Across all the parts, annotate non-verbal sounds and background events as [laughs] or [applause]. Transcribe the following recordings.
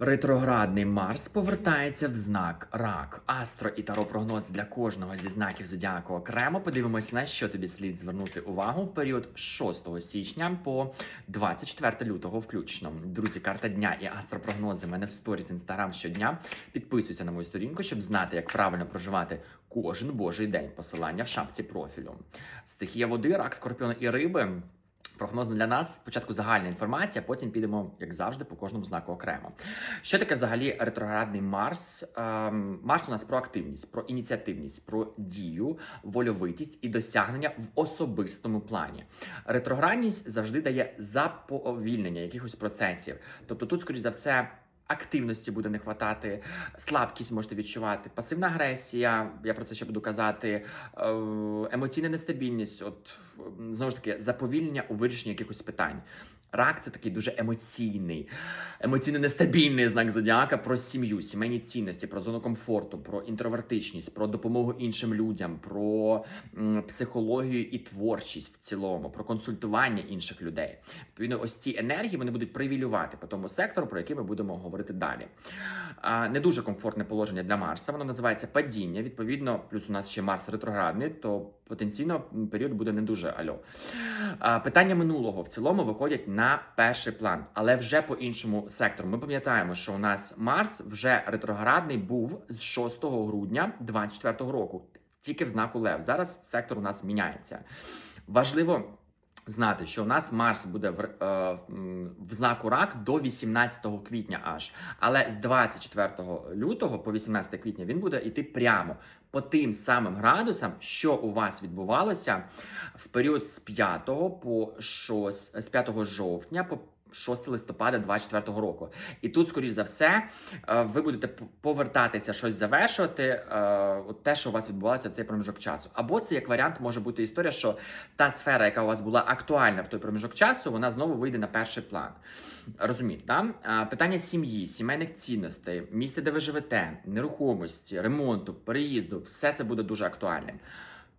Ретроградний Марс повертається в знак Рак. Астро і таро прогноз для кожного зі знаків зодіаку окремо. Подивимось, на що тобі слід звернути увагу в період 6 січня по 24 лютого, включно. Друзі, карта дня і астропрогнози в мене в сторіс інстаграм щодня. Підписуйся на мою сторінку, щоб знати, як правильно проживати кожен божий день. Посилання в шапці профілю. Стихія води, рак, скорпіон і риби. Прогноз для нас спочатку загальна інформація, потім підемо, як завжди, по кожному знаку окремо. Що таке взагалі ретроградний Марс? Ем, Марс у нас про активність, про ініціативність, про дію, вольовитість і досягнення в особистому плані. Ретроградність завжди дає заповільнення якихось процесів. Тобто, тут, скоріш за все. Активності буде не хватати, слабкість можете відчувати, пасивна агресія. Я про це ще буду казати. е, Емоційна нестабільність, от знову ж таки, заповільнення у вирішенні якихось питань. Рак це такий дуже емоційний, емоційно нестабільний знак зодіака про сім'ю, сімейні цінності, про зону комфорту, про інтровертичність, про допомогу іншим людям, про психологію і творчість в цілому, про консультування інших людей. Відповідно, ось ці енергії вони будуть привілювати по тому сектору, про який ми будемо говорити далі. Не дуже комфортне положення для Марса. Воно називається падіння. Відповідно, плюс у нас ще Марс ретроградний, то потенційно період буде не дуже альо. Питання минулого в цілому виходять на перший план, але вже по іншому сектору. Ми пам'ятаємо, що у нас Марс вже ретроградний був з 6 грудня 2024 року, тільки в знаку Лев. Зараз сектор у нас міняється. Важливо. Знати, що у нас Марс буде в, е, в знаку рак до 18 квітня аж. Але з 24 лютого по 18 квітня він буде йти прямо по тим самим градусам, що у вас відбувалося в період з 5 по 6, з 5 жовтня по 6 листопада 24 року. І тут, скоріш за все, е, ви будете повертатися щось завершувати, е, от те, що у вас відбувалося в цей проміжок часу. Або це як варіант може бути історія, що та сфера, яка у вас була актуальна в той проміжок часу, вона знову вийде на перший план. Розумієте, да? Питання сім'ї, сімейних цінностей, місця, де ви живете, нерухомості, ремонту, переїзду, все це буде дуже актуальним.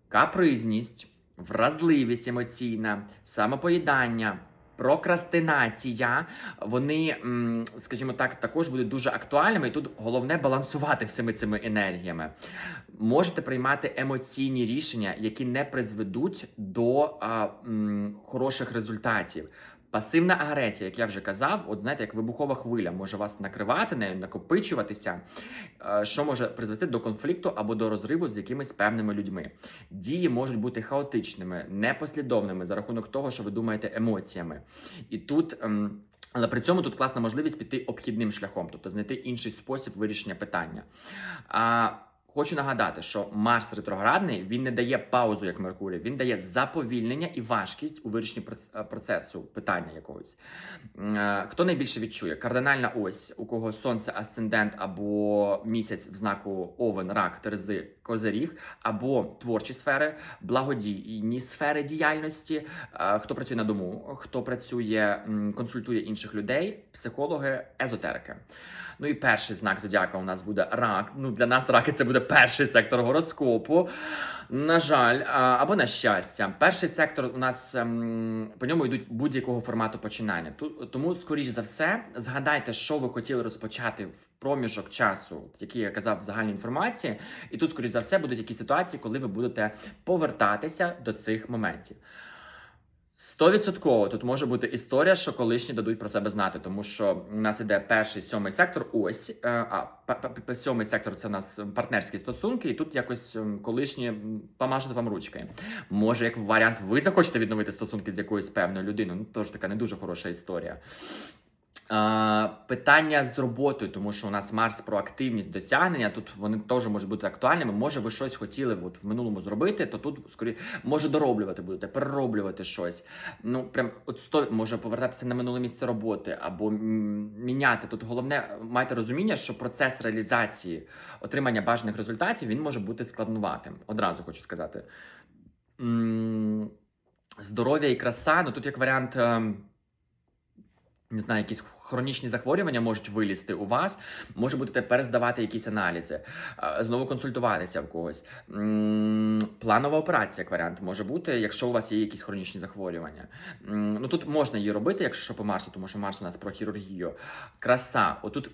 Капризність, вразливість емоційна, самопоїдання. Прокрастинація, вони, скажімо так, також будуть дуже актуальними, і тут головне балансувати всіми цими енергіями. Можете приймати емоційні рішення, які не призведуть до а, м, хороших результатів. Пасивна агресія, як я вже казав, от знаєте, як вибухова хвиля може вас накривати, нею накопичуватися, е, що може призвести до конфлікту або до розриву з якимись певними людьми. Дії можуть бути хаотичними, непослідовними за рахунок того, що ви думаєте емоціями. І тут. ем, але при цьому тут класна можливість піти обхідним шляхом, тобто знайти інший спосіб вирішення питання. А, Хочу нагадати, що Марс ретроградний він не дає паузу, як Меркурій, він дає заповільнення і важкість у вирішенні процесу питання якогось. Е, Хто найбільше відчує? Кардинальна ось, у кого сонце асцендент або місяць в знаку Овен, рак, Терези, Козиріг, або творчі сфери, благодійні сфери діяльності, е, хто працює на дому, хто працює, консультує інших людей, психологи, езотерики. Ну і перший знак зодіака у нас буде рак. Ну для нас раки це буде перший сектор гороскопу. На жаль, або на щастя, перший сектор у нас ем, по ньому йдуть будь-якого формату починання. Тому, скоріш за все, згадайте, що ви хотіли розпочати в проміжок часу, який я казав в загальній інформації, і тут, скоріш за все, будуть якісь ситуації, коли ви будете повертатися до цих моментів. Стовідсотково тут може бути історія, що колишні дадуть про себе знати, тому що у нас іде перший сьомий сектор. Ось е, а сьомий сектор це у нас партнерські стосунки, і тут якось колишні помажуть вам ручки. Може, як варіант, ви захочете відновити стосунки з якоюсь певною людиною. Ну тож така не дуже хороша історія. Питання з роботою, тому що у нас Марс про активність досягнення. Тут вони теж можуть бути актуальними. Може, ви щось хотіли от, в минулому зробити, то тут скоріше може дороблювати будете, перероблювати щось. Ну прям от сто може повертатися на минуле місце роботи або міняти. Тут головне майте розуміння, що процес реалізації отримання бажаних результатів він може бути складнуватим. Одразу хочу сказати. Здоров'я і краса. Ну тут як варіант. Не знаю, якісь хронічні захворювання можуть вилізти у вас, може будете перездавати якісь аналізи, знову консультуватися в когось. Планова операція, як варіант, може бути, якщо у вас є якісь хронічні захворювання. Ну тут можна її робити, якщо що по Марсу, тому що Марс у нас про хірургію. Краса. Отут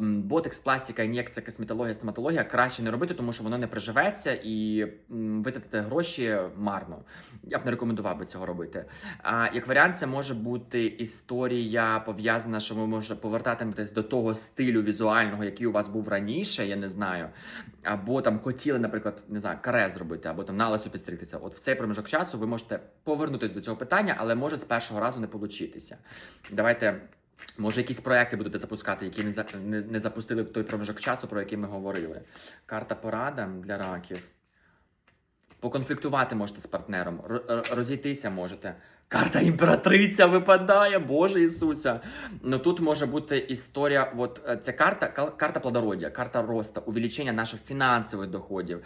ботекс, пластика, ін'єкція, косметологія, стоматологія краще не робити, тому що воно не приживеться і витратите гроші марно. Я б не рекомендував би цього робити. А як варіант, це може бути історія пов'язана, що ви може повертатиметесь до того стилю візуального, який у вас був раніше, я не знаю. Або там хотіли, наприклад, не знаю, каре зробити, або там налису підстригтися. От в цей проміжок часу ви можете повернутися до цього питання, але може з першого разу не получитися. Давайте. Може, якісь проекти будете запускати, які не, за, не, не запустили в той проміжок часу, про який ми говорили. Карта порада для раків. Поконфліктувати можете з партнером, ро- ро- розійтися можете. Карта імператриця випадає, Боже Ісуся. Ну тут може бути історія. От е, ця карта, карта плодородя, карта росту, увеличення наших фінансових доходів,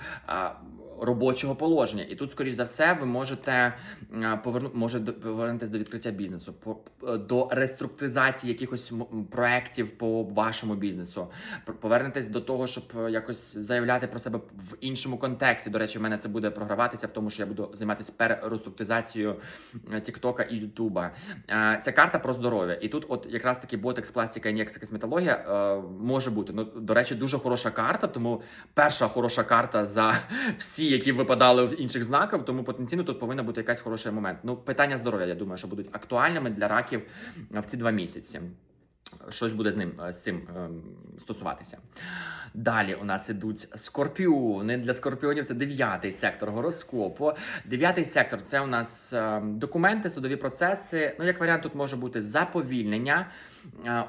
робочого положення. І тут, скоріш за все, ви можете а, поверну, може повернутися до відкриття бізнесу, до реструктуризації якихось проєктів по вашому бізнесу. Повернетесь до того, щоб е, якось заявляти про себе в іншому контексті. До речі, в мене це буде програватися в тому, що я буду займатися перереструктуризацією е, Тіктока і Ютуба. Е, Ця карта про здоров'я. І тут, от якраз таки ботекс, пластика, ін'єкція, косметологія е, може бути. Ну, до речі, дуже хороша карта, тому перша хороша карта за [laughs] всі, які випадали в інших знаків, тому потенційно тут повинна бути якась хороший момент. Ну, питання здоров'я, я думаю, що будуть актуальними для раків в ці два місяці. Щось буде з ним е, з цим ем, стосуватися. Далі у нас ідуть скорпіони. Для скорпіонів це дев'ятий сектор гороскопу. Дев'ятий сектор це у нас ем, документи, судові процеси. Ну, як варіант, тут може бути заповільнення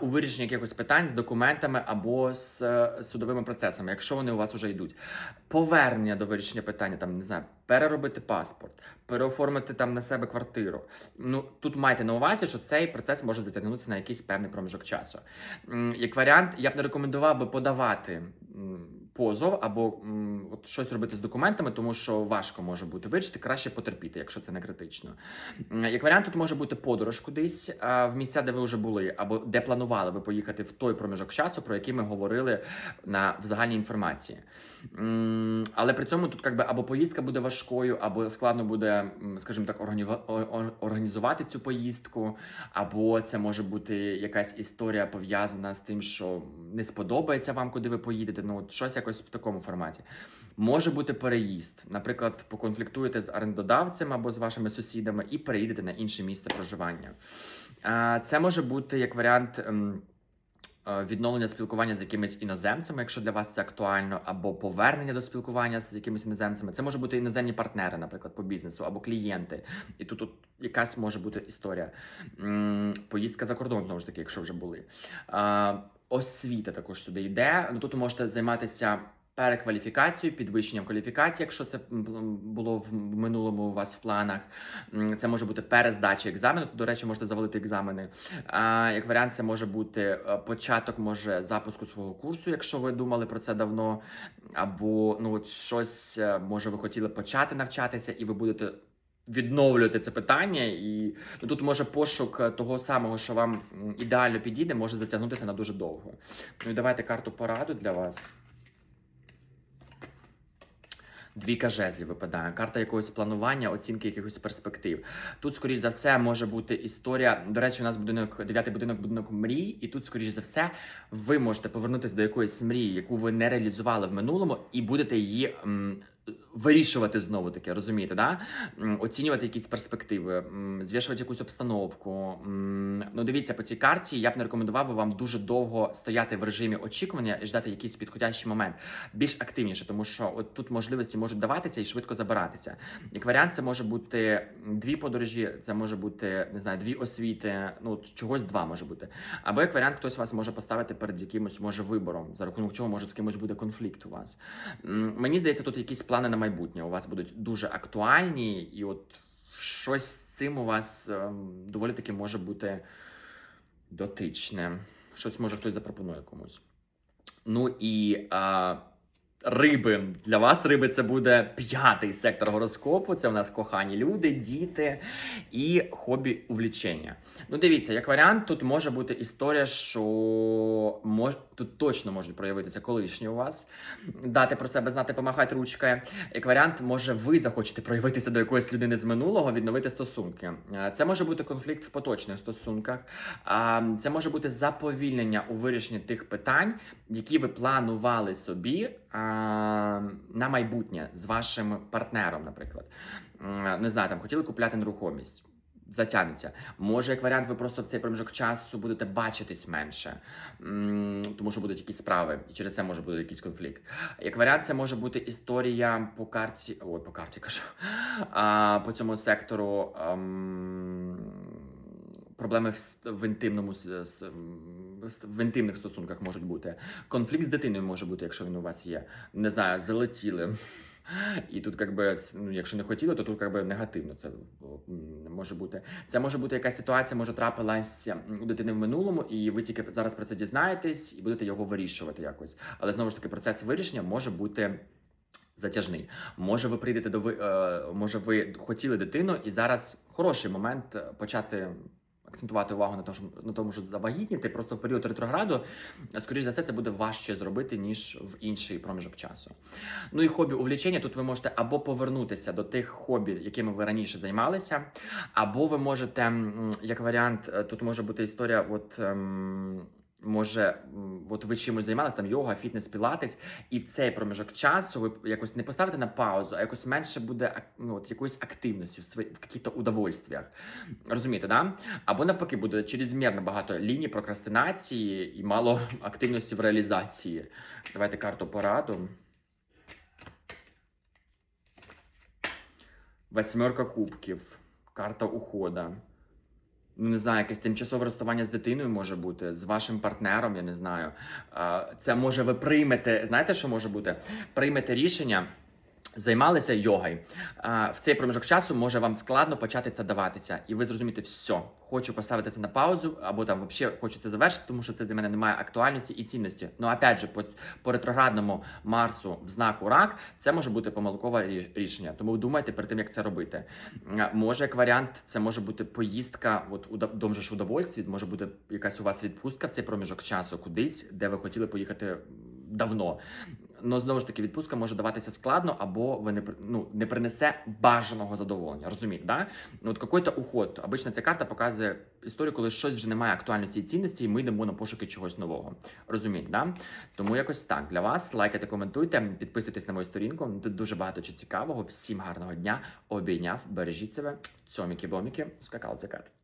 у вирішенні якихось питань з документами або з е, судовими процесами, якщо вони у вас вже йдуть. Повернення до вирішення питання, там не знаю, переробити паспорт, переоформити там на себе квартиру. Ну тут майте на увазі, що цей процес може затягнутися на якийсь певний проміжок часу. Як варіант, я б не рекомендував би подавати позов або м, от щось робити з документами, тому що важко може бути вирішити, краще потерпіти, якщо це не критично. Як варіант, тут може бути подорож кудись а, в місця, де ви вже були, або де планували ви поїхати в той проміжок часу, про який ми говорили на в загальній інформації. М, Але при цьому тут якби або поїздка буде важкою, або складно буде, скажімо так, організувати цю поїздку, або це може бути якась історія пов'язана з тим, що не сподобається вам, куди ви поїдете. Ну, от щось якось в такому форматі. Може бути переїзд. Наприклад, поконфліктуєте з орендодавцем або з вашими сусідами і переїдете на інше місце проживання. Це може бути як варіант. ем, е, Відновлення спілкування з якимись іноземцями, якщо для вас це актуально, або повернення до спілкування з якимись іноземцями. Це може бути іноземні партнери, наприклад, по бізнесу, або клієнти. І тут, тут якась може бути історія. Поїздка за кордон, знову ж таки, якщо вже були. Освіта також сюди йде. Ну тут можете займатися. Перекваліфікацією, підвищенням кваліфікації, якщо це було в минулому у вас в планах. Це може бути перездача екзамену. До речі, можете завалити екзамени. А, як варіант, це може бути е, початок може запуску свого курсу, якщо ви думали про це давно, або ну от щось е, може ви хотіли почати навчатися, і ви будете. Відновлювати це питання, і тут може пошук того самого, що вам ідеально підійде, може затягнутися на дуже довго. Ну і давайте карту пораду для вас. Двійка жезлів випадає, карта якогось планування, оцінки якихось перспектив. Тут, скоріш за все, може бути історія. До речі, у нас будинок, дев'ятий будинок, будинок мрій, і тут, скоріш за все, ви можете повернутися до якоїсь мрії, яку ви не реалізували в минулому, і будете її м, вирішувати знову таки, розумієте, да? Оцінювати якісь перспективи, м, звішувати якусь обстановку. Ну, дивіться, по цій карті я б не рекомендував би вам дуже довго стояти в режимі очікування і ждати якийсь підходящий момент. Більш активніше, тому що от тут можливості можуть даватися і швидко забиратися. Як варіант, це може бути дві подорожі, це може бути не знаю, дві освіти. Ну чогось два може бути. Або як варіант, хтось вас може поставити перед якимось може вибором, за рахунок чого може з кимось буде конфлікт у вас. Мені здається, тут якісь плани на майбутнє у вас будуть дуже актуальні, і от щось з цим у вас ем, доволі таки може бути дотичне. Щось може хтось запропонує комусь. Ну і а, Риби для вас риби це буде п'ятий сектор гороскопу. Це у нас кохані люди, діти і хобі увлічення. Ну, дивіться, як варіант, тут може бути історія, що мож... тут точно можуть проявитися колишні у вас, дати про себе знати, помахати ручкою. Як варіант, може ви захочете проявитися до якоїсь людини з минулого, відновити стосунки. Е, Це може бути конфлікт в поточних стосунках, це може бути заповільнення у вирішенні тих питань, які ви планували собі на майбутнє з вашим партнером, наприклад. Не знаю, там хотіли купляти нерухомість. Затягнеться. Може, як варіант, ви просто в цей проміжок часу будете бачитись менше, тому що будуть якісь справи, і через це може бути якийсь конфлікт. Як варіант, це може бути історія по карті. Ой, по карті кажу. А, по цьому сектору. ем, Проблеми в, в інтимному в інтимних стосунках можуть бути. Конфлікт з дитиною може бути, якщо він у вас є. Не знаю, залетіли. І тут, якби, ну, якщо не хотіли, то тут якби негативно це може бути. Це може бути якась ситуація, може трапилась у дитини в минулому, і ви тільки зараз про це дізнаєтесь і будете його вирішувати якось. Але знову ж таки, процес вирішення може бути. Затяжний. Може, ви прийдете до ви, е, може, ви хотіли дитину, і зараз хороший момент е, почати акцентувати увагу на тому, що, на тому, що завагітніти. Просто в період ретрограду, скоріш за все, це буде важче зробити, ніж в інший проміжок часу. Ну і хобі увлічення. Тут ви можете або повернутися до тих хобі, якими ви раніше займалися, або ви можете, як варіант, е, тут може бути історія, от. ем, Може, от ви чимось займалися, там йога, фітнес, пілатес, і в цей проміжок часу ви якось не поставите на паузу, а якось менше буде ну, от, якоїсь активності в свої в яких-то. Розумієте, да? Або навпаки, буде чрезмірно багато ліній прокрастинації і мало [laughs] активності в реалізації. Давайте карту пораду. Восьмерка кубків, карта ухода. Ну, не знаю, якесь тимчасове розставання з дитиною може бути, з вашим партнером, я не знаю. Це може ви приймете. Знаєте, що може бути? Приймете рішення. Займалися йогою. В цей проміжок часу може вам складно почати це даватися, і ви зрозумієте, все, хочу поставити це на паузу, або там взагалі хочу це завершити, тому що це для мене не має актуальності і цінності. Ну опять же, по, по ретроградному Марсу в знаку рак це може бути помилкове рішення. Тому думайте перед тим, як це робити. Може, як варіант, це може бути поїздка, от у дом- дом ж удовольстві, може бути якась у вас відпустка в цей проміжок часу кудись, де ви хотіли поїхати давно. Ну, знову ж таки, відпустка може даватися складно, або ви не ну, не принесе бажаного задоволення. Розумієте, да? Ну, от якийсь уход. Обично ця карта показує історію, коли щось вже не має актуальності і цінності, і ми йдемо на пошуки чогось нового. Розумієте, да? Тому якось так для вас. Лайкайте, коментуйте, підписуйтесь на мою сторінку. Тут дуже багато чого цікавого. Всім гарного дня. Обійняв, бережіть себе. Цьоміки-боміки, скакал закат.